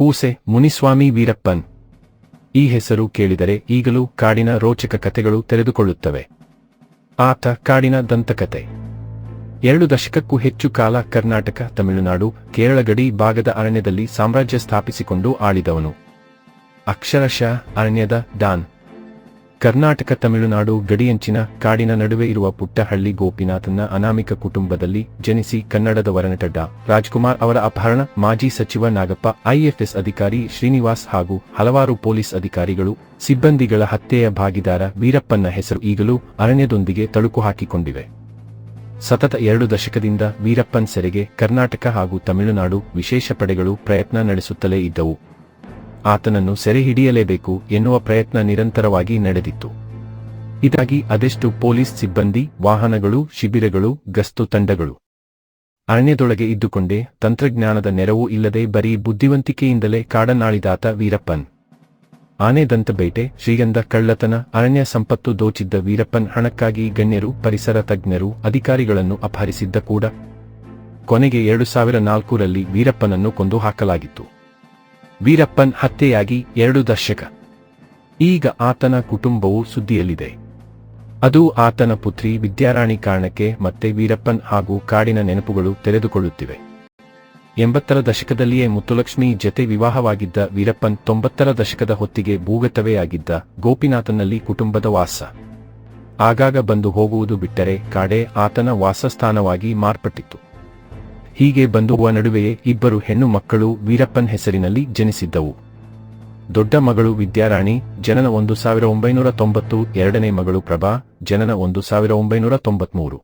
ಕೂಸೆ ಮುನಿಸ್ವಾಮಿ ವೀರಪ್ಪನ್. ಈ ಹೆಸರು ಕೇಳಿದರೆ ಈಗಲೂ ಕಾಡಿನ ರೋಚಕ ಕಥೆಗಳು ತೆರೆದುಕೊಳ್ಳುತ್ತವೆ. ಆತ ಕಾಡಿನ ದಂತಕತೆ ಎರಡು ದಶಕಕ್ಕೂ ಹೆಚ್ಚು ಕಾಲ ಕರ್ನಾಟಕ, ತಮಿಳುನಾಡು ಕೇರಳ ಗಡಿ ಭಾಗದ ಅರಣ್ಯದಲ್ಲಿ ಸಾಮ್ರಾಜ್ಯ ಸ್ಥಾಪಿಸಿಕೊಂಡು ಆಳಿದವನು. ಅಕ್ಷರಶಃ ಅರಣ್ಯದ ಡಾನ್. ಕರ್ನಾಟಕ ತಮಿಳುನಾಡು ಗಡಿಯಂಚಿನ ಕಾಡಿನ ನಡುವೆ ಇರುವ ಪುಟ್ಟಹಳ್ಳಿ ಗೋಪಿನಾಥನ ಅನಾಮಿಕ ಕುಟುಂಬದಲ್ಲಿ ಜನಿಸಿ ಕನ್ನಡದ ವರನಟ ಡಾ ರಾಜ್ಕುಮಾರ್ ಅವರ ಅಪಹರಣ ಮಾಜಿ ಸಚಿವ ನಾಗಪ್ಪ, ಐಎಫ್ಎಸ್ ಅಧಿಕಾರಿ ಶ್ರೀನಿವಾಸ್ ಹಾಗೂ ಹಲವಾರು ಪೊಲೀಸ್ ಅಧಿಕಾರಿಗಳು, ಸಿಬ್ಬಂದಿಗಳ ಹತ್ಯೆಯ ಭಾಗಿದಾರ ವೀರಪ್ಪನ ಹೆಸರು ಈಗಲೂ ಅರಣ್ಯದೊಂದಿಗೆ ತಳುಕು ಹಾಕಿಕೊಂಡಿವೆ. ಸತತ ಎರಡು ದಶಕದಿಂದ ವೀರಪ್ಪನ್ ಸೆರೆಗೆ ಕರ್ನಾಟಕ ಹಾಗೂ ತಮಿಳುನಾಡು ವಿಶೇಷ ಪಡೆಗಳು ಪ್ರಯತ್ನ ನಡೆಸುತ್ತಲೇ ಇದ್ದವು. ಆತನನ್ನು ಸೆರೆ ಹಿಡಿಯಲೇಬೇಕು ಎನ್ನುವ ಪ್ರಯತ್ನ ನಿರಂತರವಾಗಿ ನಡೆದಿತ್ತು. ಇದಾಗಿ ಅದೆಷ್ಟು ಪೊಲೀಸ್ ಸಿಬ್ಬಂದಿ, ವಾಹನಗಳು, ಶಿಬಿರಗಳು, ಗಸ್ತು ತಂಡಗಳು. ಅರಣ್ಯದೊಳಗೆ ಇದ್ದುಕೊಂಡೇ ತಂತ್ರಜ್ಞಾನದ ನೆರವು ಇಲ್ಲದೆ ಬರೀ ಬುದ್ಧಿವಂತಿಕೆಯಿಂದಲೇ ಕಾಡನಾಳಿದಾತ ವೀರಪ್ಪನ್. ಆನೆದಂತ ಬೇಟೆ ಶ್ರೀಗಂಧ ಕಳ್ಳತನ, ಅರಣ್ಯ ಸಂಪತ್ತು ದೋಚಿದ್ದ ವೀರಪ್ಪನ್ ಹಣಕ್ಕಾಗಿ ಗಣ್ಯರು, ಪರಿಸರ ತಜ್ಞರು, ಅಧಿಕಾರಿಗಳನ್ನು ಅಪಹರಿಸಿದ್ದ ಕೂಡ ಕೊನೆಗೆ ಎರಡು ಸಾವಿರ ನಾಲ್ಕರಲ್ಲಿ ವೀರಪ್ಪನನ್ನು ಕೊಂದು ಹಾಕಲಾಗಿತ್ತು. ವೀರಪ್ಪನ್ ಹತ್ಯೆಯಾಗಿ ಎರಡು ದಶಕ. ಈಗ ಆತನ ಕುಟುಂಬವು ಸುದ್ದಿಯಲ್ಲಿದೆ. ಅದು ಆತನ ಪುತ್ರಿ ವಿದ್ಯಾರಾಣಿ ಕಾರಣಕ್ಕೆ ಮತ್ತೆ ವೀರಪ್ಪನ್ ಹಾಗೂ ಕಾಡಿನ ನೆನಪುಗಳು ತೆರೆದುಕೊಳ್ಳುತ್ತಿವೆ. ಎಂಬತ್ತರ ದಶಕದಲ್ಲಿಯೇ ಮುತ್ತುಲಕ್ಷ್ಮಿ ಜತೆ ವಿವಾಹವಾಗಿದ್ದ ವೀರಪ್ಪನ್ ತೊಂಬತ್ತರ ದಶಕದ ಹೊತ್ತಿಗೆ ಭೂಗತವೇ ಆಗಿದ್ದ ಗೋಪಿನಾಥನಲ್ಲಿ ಕುಟುಂಬದ ವಾಸ. ಆಗಾಗ ಬಂದು ಹೋಗುವುದು ಬಿಟ್ಟರೆ ಕಾಡೆ ಆತನ ವಾಸಸ್ಥಾನವಾಗಿ ಮಾರ್ಪಟ್ಟಿತ್ತು. ಹೀಗೆ ಹೋಗುವ ನಡುವೆಯೇ ಇಬ್ಬರು ಹೆಣ್ಣು ಮಕ್ಕಳು ವೀರಪ್ಪನ್ ಹೆಸರಿನಲ್ಲಿ ಜನಿಸಿದ್ದವು. ದೊಡ್ಡ ಮಗಳು ವಿದ್ಯಾರಾಣಿ, ಜನನ ಒಂದು ಸಾವಿರ ಒಂಬೈನೂರ ತೊಂಬತ್ತು, ಎರಡನೇ ಮಗಳು ಪ್ರಭಾ, ಜನನ ಒಂದು ಸಾವಿರ ಒಂಬೈನೂರ ತೊಂಬತ್ಮೂರು.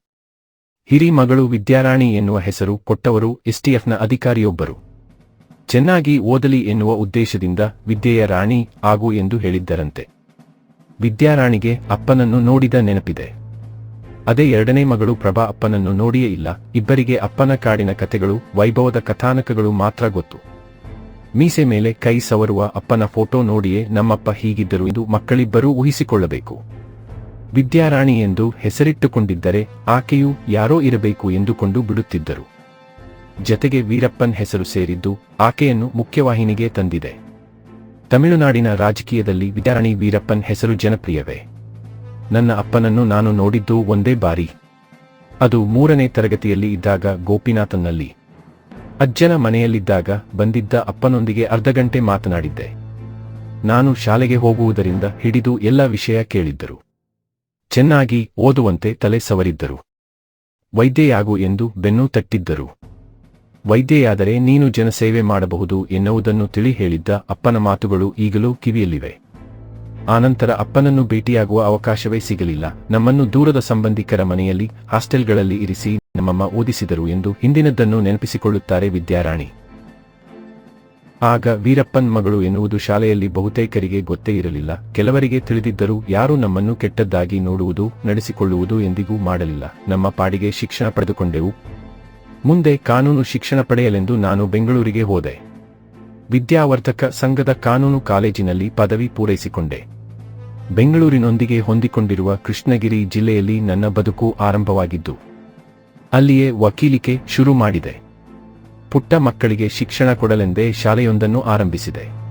ಹಿರಿ ಮಗಳು ವಿದ್ಯಾರಾಣಿ ಎನ್ನುವ ಹೆಸರು ಕೊಟ್ಟವರು ಎಸ್ಟಿಎಫ್ನ ಅಧಿಕಾರಿಯೊಬ್ಬರು. ಚೆನ್ನಾಗಿ ಓದಲಿ ಎನ್ನುವ ಉದ್ದೇಶದಿಂದ ವಿದ್ಯೆಯ ರಾಣಿ ಆಗು ಎಂದು ಹೇಳಿದ್ದರಂತೆ. ವಿದ್ಯಾರಾಣಿಗೆ ಅಪ್ಪನನ್ನು ನೋಡಿದ ನೆನಪಿದೆ. ಅದೇ ಎರಡನೇ ಮಗಳು ಪ್ರಭಾ ಅಪ್ಪನನ್ನು ನೋಡಿಯೇ ಇಲ್ಲ. ಇಬ್ಬರಿಗೆ ಅಪ್ಪನ ಕಾಡಿನ ಕಥೆಗಳು, ವೈಭವದ ಕಥಾನಕಗಳು ಮಾತ್ರ ಗೊತ್ತು. ಮೀಸೆ ಮೇಲೆ ಕೈ ಸವರುವ ಅಪ್ಪನ ಫೋಟೋ ನೋಡಿಯೇ ನಮ್ಮಪ್ಪ ಹೀಗಿದ್ದರು ಎಂದು ಮಕ್ಕಳಿಬ್ಬರೂ ಊಹಿಸಿಕೊಳ್ಳಬೇಕು. ವಿದ್ಯಾರಾಣಿ ಎಂದು ಹೆಸರಿಟ್ಟುಕೊಂಡಿದ್ದರೆ ಆಕೆಯೂ ಯಾರೋ ಇರಬೇಕು ಎಂದುಕೊಂಡು ಬಿಡುತ್ತಿದ್ದರು. ಜತೆಗೆ ವೀರಪ್ಪನ್ ಹೆಸರು ಸೇರಿದ್ದು ಆಕೆಯನ್ನು ಮುಖ್ಯವಾಹಿನಿಗೆ ತಂದಿದೆ. ತಮಿಳುನಾಡಿನ ರಾಜಕೀಯದಲ್ಲಿ ವಿದ್ಯಾರಾಣಿ ವೀರಪ್ಪನ್ ಹೆಸರು ಜನಪ್ರಿಯವೇ. ನನ್ನ ಅಪ್ಪನನ್ನು ನಾನು ನೋಡಿದ್ದು ಒಂದೇ ಬಾರಿ. ಅದು ಮೂರನೇ ತರಗತಿಯಲ್ಲಿ ಇದ್ದಾಗ ಗೋಪಿನಾಥನ್ನಲ್ಲಿ. ಅಜ್ಜನ ಮನೆಯಲ್ಲಿದ್ದಾಗ ಬಂದಿದ್ದ ಅಪ್ಪನೊಂದಿಗೆ ಅರ್ಧ ಗಂಟೆ ಮಾತನಾಡಿದ್ದೆ. ನಾನು ಶಾಲೆಗೆ ಹೋಗುವುದರಿಂದ ಹಿಡಿದು ಎಲ್ಲ ವಿಷಯ ಕೇಳಿದ್ದರು. ಚೆನ್ನಾಗಿ ಓದುವಂತೆ ತಲೆ ಸವರಿದ್ದರು. ವೈದ್ಯೆಯಾಗು ಎಂದು ಬೆನ್ನು ತಟ್ಟಿದ್ದರು. ವೈದ್ಯೆಯಾದರೆ ನೀನು ಜನಸೇವೆ ಮಾಡಬಹುದು ಎನ್ನುವುದನ್ನು ತಿಳಿ ಹೇಳಿದ್ದ ಅಪ್ಪನ ಮಾತುಗಳು ಈಗಲೂ ಕಿವಿಯಲ್ಲಿವೆ. ಆನಂತರ ಅಪ್ಪನನ್ನು ಭೇಟಿಯಾಗುವ ಅವಕಾಶವೇ ಸಿಗಲಿಲ್ಲ. ನಮ್ಮನ್ನು ದೂರದ ಸಂಬಂಧಿಕರ ಮನೆಯಲ್ಲಿ, ಹಾಸ್ಟೆಲ್ಗಳಲ್ಲಿ ಇರಿಸಿ, ನಮ್ಮಮ್ಮ ಓದಿಸಿದರು ಎಂದು ಹಿಂದಿನದ್ದನ್ನು ನೆನಪಿಸಿಕೊಳ್ಳುತ್ತಾರೆ ವಿದ್ಯಾರಾಣಿ. ಆಗ ವೀರಪ್ಪನ್ ಮಗಳು ಎನ್ನುವುದು ಶಾಲೆಯಲ್ಲಿ ಬಹುತೇಕರಿಗೆ ಗೊತ್ತೇ ಇರಲಿಲ್ಲ. ಕೆಲವರಿಗೆ ತಿಳಿದಿದ್ದರೂ ಯಾರೂ ನಮ್ಮನ್ನು ಕೆಟ್ಟದ್ದಾಗಿ ನೋಡುವುದು, ನಡೆಸಿಕೊಳ್ಳುವುದು ಎಂದಿಗೂ ಮಾಡಲಿಲ್ಲ. ನಮ್ಮ ಪಾಡಿಗೆ ಶಿಕ್ಷಣ ಪಡೆದುಕೊಂಡೆವು. ಮುಂದೆ ಕಾನೂನು ಶಿಕ್ಷಣ ಪಡೆಯಲೆಂದು ನಾನು ಬೆಂಗಳೂರಿಗೆ ಹೋದೆ. ವಿದ್ಯಾವರ್ಧಕ ಸಂಘದ ಕಾನೂನು ಕಾಲೇಜಿನಲ್ಲಿ ಪದವಿ ಪೂರೈಸಿಕೊಂಡೆ. ಬೆಂಗಳೂರಿನೊಂದಿಗೆ ಹೊಂದಿಕೊಂಡಿರುವ ಕೃಷ್ಣಗಿರಿ ಜಿಲ್ಲೆಯಲ್ಲಿ ನನ್ನ ಬದುಕು ಆರಂಭವಾಗಿದ್ದು, ಅಲ್ಲಿಯೇ ವಕೀಲಿಕೆ ಶುರು ಮಾಡಿದೆ. ಪುಟ್ಟ ಮಕ್ಕಳಿಗೆ ಶಿಕ್ಷಣ ಕೊಡಲೆಂದೇ ಶಾಲೆಯೊಂದನ್ನು ಆರಂಭಿಸಿದೆ.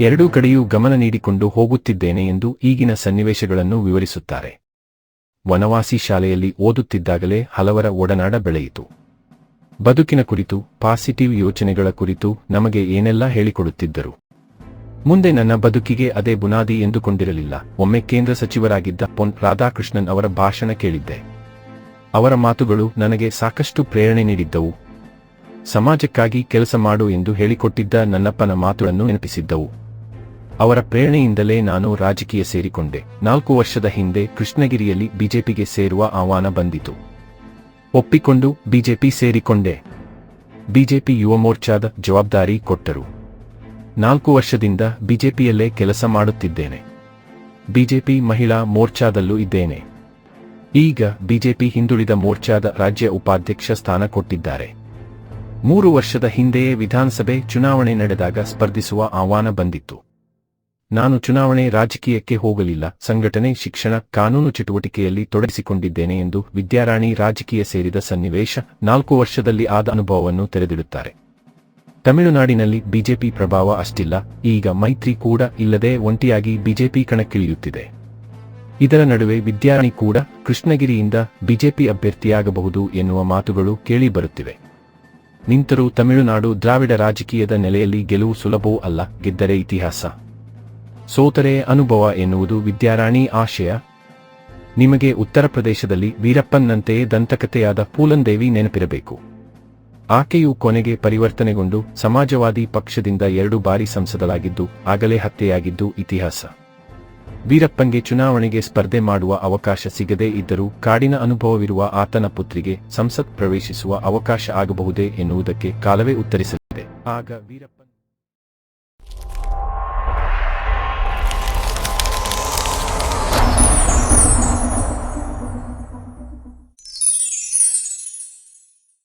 ಎರಡೂ ಕಡೆಯೂ ಗಮನ ನೀಡಿಕೊಂಡು ಹೋಗುತ್ತಿದ್ದೇನೆ ಎಂದು ಈಗಿನ ಸನ್ನಿವೇಶಗಳನ್ನು ವಿವರಿಸುತ್ತಾರೆ. ವನವಾಸಿ ಶಾಲೆಯಲ್ಲಿ ಓದುತ್ತಿದ್ದಾಗಲೇ ಹಲವರ ಒಡನಾಡ ಬೆಳೆಯಿತು. ಬದುಕಿನ ಕುರಿತು, ಪಾಸಿಟಿವ್ ಯೋಚನೆಗಳ ಕುರಿತು ನಮಗೆ ಏನೆಲ್ಲ ಹೇಳಿಕೊಡುತ್ತಿದ್ದರು? ಮುಂದೆ ನನ್ನ ಬದುಕಿಗೆ ಅದೇ ಬುನಾದಿ ಎಂದುಕೊಂಡಿರಲಿಲ್ಲ. ಒಮ್ಮೆ ಕೇಂದ್ರ ಸಚಿವರಾಗಿದ್ದ ಪೊನ್ ರಾಧಾಕೃಷ್ಣನ್ ಅವರ ಭಾಷಣ ಕೇಳಿದ್ದೆ. ಅವರ ಮಾತುಗಳು ನನಗೆ ಸಾಕಷ್ಟು ಪ್ರೇರಣೆ ನೀಡಿದ್ದವು. ಸಮಾಜಕ್ಕಾಗಿ ಕೆಲಸ ಮಾಡು ಎಂದು ಹೇಳಿಕೊಟ್ಟಿದ್ದ ನನ್ನಪ್ಪನ ಮಾತುಗಳನ್ನು ನೆನಪಿಸಿದ್ದವು. ಅವರ ಪ್ರೇರಣೆಯಿಂದಲೇ ನಾನು ರಾಜಕೀಯ ಸೇರಿಕೊಂಡೆ. ನಾಲ್ಕು ವರ್ಷದ ಹಿಂದೆ ಕೃಷ್ಣಗಿರಿಯಲ್ಲಿ ಬಿಜೆಪಿಗೆ ಸೇರುವ ಆಹ್ವಾನ ಬಂದಿತು. ಒಪ್ಪಿಕೊಂಡು ಬಿಜೆಪಿ ಸೇರಿಕೊಂಡೆ. ಬಿಜೆಪಿ ಯುವ ಮೋರ್ಚಾದ ಜವಾಬ್ದಾರಿ ಕೊಟ್ಟರು. ನಾಲ್ಕು ವರ್ಷದಿಂದ ಬಿಜೆಪಿಯಲ್ಲೇ ಕೆಲಸ ಮಾಡುತ್ತಿದ್ದೇನೆ. ಬಿಜೆಪಿ ಮಹಿಳಾ ಮೋರ್ಚಾದಲ್ಲೂ ಇದ್ದೇನೆ. ಈಗ ಬಿಜೆಪಿ ಹಿಂದುಳಿದ ಮೋರ್ಚಾದ ರಾಜ್ಯ ಉಪಾಧ್ಯಕ್ಷ ಸ್ಥಾನ ಕೊಟ್ಟಿದ್ದಾರೆ. ಮೂರು ವರ್ಷದ ಹಿಂದೆಯೇ ವಿಧಾನಸಭೆ ಚುನಾವಣೆ ನಡೆದಾಗ ಸ್ಪರ್ಧಿಸುವ ಆಹ್ವಾನ ಬಂದಿತ್ತು. ನಾನು ಚುನಾವಣೆ ರಾಜಕೀಯಕ್ಕೆ ಹೋಗಲಿಲ್ಲ, ಸಂಘಟನೆ ಶಿಕ್ಷಣ ಕಾನೂನು ಚಟುವಟಿಕೆಯಲ್ಲಿ ತೊಡಗಿಸಿಕೊಂಡಿದ್ದೇನೆ ಎಂದು ವಿದ್ಯಾರಾಣಿ ರಾಜಕೀಯ ಸೇರಿದ ಸನ್ನಿವೇಶ ನಾಲ್ಕು ವರ್ಷದಲ್ಲಿ ಆದ ಅನುಭವವನ್ನು ತೆರೆದಿಡುತ್ತಾರೆ. ತಮಿಳುನಾಡಿನಲ್ಲಿ ಬಿಜೆಪಿ ಪ್ರಭಾವ ಅಷ್ಟಿಲ್ಲ, ಈಗ ಮೈತ್ರಿ ಕೂಡ ಇಲ್ಲದೆ ಒಂಟಿಯಾಗಿ ಬಿಜೆಪಿ ಕಣಕ್ಕಿಳಿಯುತ್ತಿದೆ. ಇದರ ನಡುವೆ ವಿದ್ಯಾರಾಣಿ ಕೂಡ ಕೃಷ್ಣಗಿರಿಯಿಂದ ಬಿಜೆಪಿ ಅಭ್ಯರ್ಥಿಯಾಗಬಹುದು ಎನ್ನುವ ಮಾತುಗಳು ಕೇಳಿಬರುತ್ತಿವೆ. ನಿಂತರೂ ತಮಿಳುನಾಡು ದ್ರಾವಿಡ ರಾಜಕೀಯದ ನೆಲೆಯಲ್ಲಿ ಗೆಲುವು ಸುಲಭವೂ ಅಲ್ಲ, ಗೆದ್ದರೆ ಇತಿಹಾಸ. ಸೋತರೆ ಅನುಭವ ಎನ್ನುವುದು ವಿದ್ಯಾರಾಣಿ ಆಶಯ. ನಿಮಗೆ ಉತ್ತರ ಪ್ರದೇಶದಲ್ಲಿ ವೀರಪ್ಪನ್ನಂತೆಯೇ ದಂತಕಥೆಯಾದ ಪೂಲಂದೇವಿ ನೆನಪಿರಬೇಕು. ಆಕೆಯು ಕೊನೆಗೆ ಪರಿವರ್ತನೆಗೊಂಡು ಸಮಾಜವಾದಿ ಪಕ್ಷದಿಂದ ಎರಡು ಬಾರಿ ಸಂಸದಳಾಗಿದ್ದು, ಆಗಲೇ ಹತ್ಯೆಯಾಗಿದ್ದು ಇತಿಹಾಸ. ವೀರಪ್ಪಂಗೆ ಚುನಾವಣೆಗೆ ಸ್ಪರ್ಧೆ ಮಾಡುವ ಅವಕಾಶ ಸಿಗದೇ ಇದ್ದರೂ ಕಾಡಿನ ಅನುಭವವಿರುವ ಆತನ ಪುತ್ರಿಗೆ ಸಂಸತ್ ಪ್ರವೇಶಿಸುವ ಅವಕಾಶ ಆಗಬಹುದೇ ಎನ್ನುವುದಕ್ಕೆ ಕಾಲವೇ ಉತ್ತರಿಸಲಿದೆ. ಆಗ ವೀರಪ್ಪ